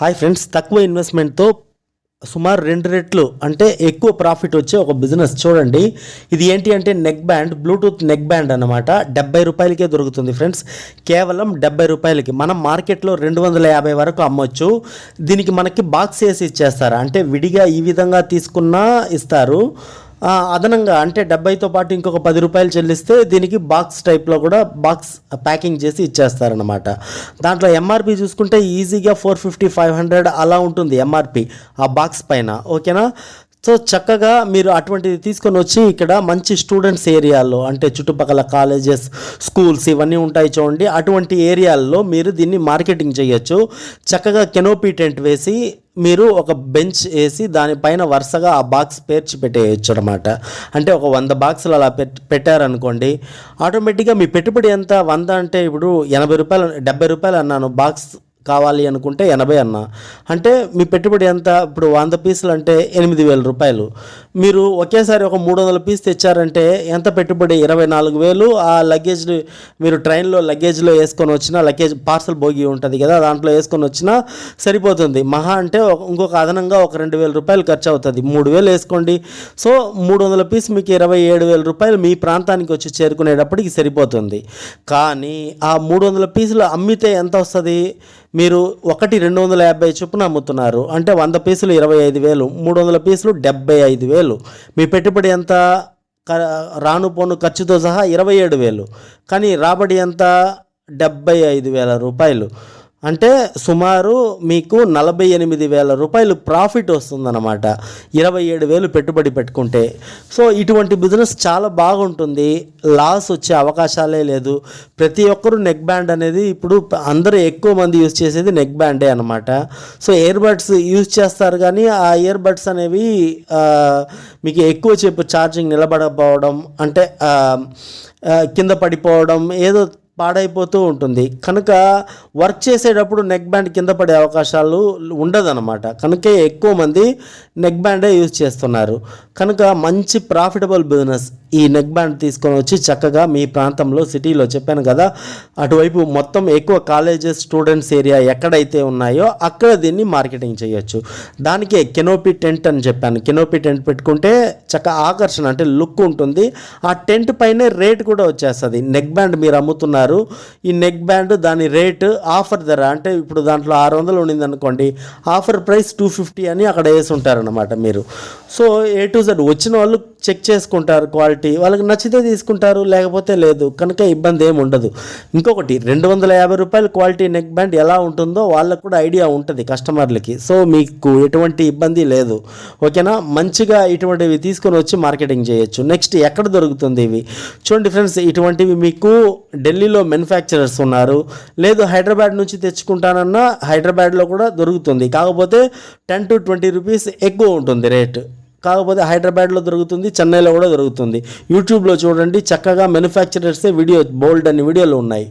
Hi friends తక్కువ ఇన్వెస్ట్మెంట్తో సుమారు రెండు రెట్లు అంటే ఎక్కువ ప్రాఫిట్ వచ్చే ఒక బిజినెస్ చూడండి. ఇది ఏంటి అంటే neck band bluetooth neck band అనమాట డెబ్బై రూపాయలకే దొరుకుతుంది ఫ్రెండ్స్. కేవలం డెబ్బై రూపాయలకి మనం మార్కెట్లో రెండు వందల యాభై వరకు అమ్మొచ్చు. దీనికి మనకి బాక్స్ వేసి ఇచ్చేస్తారు. అంటే విడిగా ఈ విధంగా తీసుకున్నా ఇస్తారు. అదనంగా అంటే డెబ్బైతో పాటు ఇంకొక పది రూపాయలు చెల్లిస్తే దీనికి బాక్స్ టైప్లో కూడా బాక్స్ ప్యాకింగ్ చేసి ఇచ్చేస్తారనమాట దాంట్లో ఎంఆర్పి చూసుకుంటే ఈజీగా ఫోర్ ఫిఫ్టీ ఫైవ్ హండ్రెడ్ అలా ఉంటుంది ఎంఆర్పి ఆ బాక్స్ పైన. ఓకేనా? సో చక్కగా మీరు అటువంటిది తీసుకొని వచ్చి ఇక్కడ మంచి స్టూడెంట్స్ ఏరియాల్లో అంటే చుట్టుపక్కల కాలేజెస్ స్కూల్స్ ఇవన్నీ ఉంటాయి చూడండి. అటువంటి ఏరియాల్లో మీరు దీన్ని మార్కెటింగ్ చేయొచ్చు. చక్కగా కెనోపీ టెంట్ వేసి మీరు ఒక బెంచ్ వేసి దానిపైన వరుసగా ఆ బాక్స్ పేర్చి పెట్టేయచ్చు అనమాట అంటే ఒక వంద బాక్సులు అలా పెట్ పెట్టారనుకోండి ఆటోమేటిక్గా మీ పెట్టుబడి ఎంత? వంద అంటే ఇప్పుడు ఎనభై రూపాయలు డెబ్బై రూపాయలు అన్నాను బాక్స్ కావాలి అనుకుంటే ఎనభై అన్న. అంటే మీ పెట్టుబడి ఎంత? ఇప్పుడు వంద పీసులు అంటే ఎనిమిది వేల రూపాయలు. మీరు ఒకేసారి ఒక మూడు వందల పీస్ తెచ్చారంటే ఎంత పెట్టుబడి? ఇరవై నాలుగు వేలు. ఆ లగేజ్ మీరు ట్రైన్లో లగేజ్లో వేసుకొని వచ్చిన లగేజ్ పార్సల్ భోగి ఉంటుంది కదా దాంట్లో వేసుకొని వచ్చినా సరిపోతుంది. మహా అంటే ఇంకొక అదనంగా ఒక రెండు వేల రూపాయలు ఖర్చు అవుతుంది. మూడు వేలు వేసుకోండి. సో మూడు వందల పీస్ మీకు ఇరవై ఏడు వేల రూపాయలు మీ ప్రాంతానికి వచ్చి చేరుకునేటప్పటికి సరిపోతుంది. కానీ ఆ మూడు వందల పీసులు అమ్మితే ఎంత వస్తుంది? మీరు ఒకటి రెండు వందల యాభై చొప్పున అమ్ముతున్నారు. అంటే వంద పీసులు ఇరవై ఐదు వేలు మూడు వందల పీసులు డెబ్బై ఐదు వేలు. మీ పెట్టుబడి ఎంత? రాను పోను ఖర్చుతో సహా ఇరవై ఏడు వేలు. కానీ రాబడి ఎంత? డెబ్బై ఐదు వేల రూపాయలు. అంటే సుమారు మీకు నలభై ఎనిమిది వేల రూపాయలు ప్రాఫిట్ వస్తుందన్నమాట. ఇరవై ఏడు వేలు పెట్టుబడి పెట్టుకుంటే. సో ఇటువంటి బిజినెస్ చాలా బాగుంటుంది. లాస్ వచ్చే అవకాశాలే లేదు. ప్రతి ఒక్కరు నెక్ బ్యాండ్ అనేది ఇప్పుడు అందరూ ఎక్కువ మంది యూజ్ చేసేది నెక్ బ్యాండే అనమాట సో ఇయర్ బడ్స్ యూజ్ చేస్తారు కానీ ఆ ఇయర్ బడ్స్ అనేవి మీకు ఎక్కువ చెప్పు ఛార్జింగ్ నిలబడకపోవడం అంటే కింద పడిపోవడం ఏదో పాడైపోతూ ఉంటుంది. కనుక వర్క్ చేసేటప్పుడు నెక్ బ్యాండ్ కింద పడే అవకాశాలు ఉండదన్నమాట. కనుక ఎక్కువ మంది నెక్ బ్యాండే యూజ్ చేస్తున్నారు. కనుక మంచి ప్రాఫిటబుల్ బిజినెస్ ఈ నెక్ బ్యాండ్ తీసుకొని వచ్చి చక్కగా మీ ప్రాంతంలో సిటీలో చెప్పాను కదా అటువైపు మొత్తం ఎక్కువ కాలేజెస్ స్టూడెంట్స్ ఏరియా ఎక్కడైతే ఉన్నాయో అక్కడ దీన్ని మార్కెటింగ్ చేయొచ్చు. దానికే కెనోపీ టెంట్ అని చెప్పాను. కెనోపీ టెంట్ పెట్టుకుంటే చక్క ఆకర్షణ అంటే లుక్ ఉంటుంది. ఆ టెంట్ పైనే రేట్ కూడా వచ్చేస్తుంది. నెక్ బ్యాండ్ మీరు అమ్ముతున్నారు. ఈ నెక్ బ్యాండ్ దాని రేటు ఆఫర్ ధర అంటే ఇప్పుడు దాంట్లో ఆరు వందలు ఉండింది అనుకోండి ఆఫర్ ప్రైస్ టూ ఫిఫ్టీ అని అక్కడ వేసి ఉంటారనమాట మీరు. సో ఏ టు జెడ్ వచ్చిన వాళ్ళు చెక్ చేసుకుంటారు క్వాలిటీ. వాళ్ళకి నచ్చితే తీసుకుంటారు లేకపోతే లేదు. కనుక ఇబ్బంది ఏమి ఉండదు. ఇంకొకటి రెండు వందల యాభై రూపాయల క్వాలిటీ నెక్ బ్యాండ్ ఎలా ఉంటుందో వాళ్ళకు కూడా ఐడియా ఉంటుంది కస్టమర్లకి. సో మీకు ఎటువంటి ఇబ్బంది లేదు. ఓకేనా? మంచిగా ఇటువంటివి తీసుకొని వచ్చి మార్కెటింగ్ చేయొచ్చు. నెక్స్ట్ ఎక్కడ దొరుకుతుంది ఇవి? చూడండి ఫ్రెండ్స్ ఇటువంటివి మీకు ఢిల్లీలో మ్యానుఫ్యాక్చరర్స్ ఉన్నారు. లేదు హైదరాబాద్ నుంచి తెచ్చుకుంటానన్నా హైదరాబాద్లో కూడా దొరుకుతుంది. కాకపోతే టెన్ టు ట్వంటీ రూపీస్ ఎక్కువ ఉంటుంది రేట్. కాకపోతే హైదరాబాద్లో దొరుకుతుంది చెన్నైలో కూడా దొరుకుతుంది. యూట్యూబ్లో చూడండి చక్కగా మ్యానుఫ్యాక్చరర్సే వీడియో బోల్డ్ అని వీడియోలు ఉన్నాయి.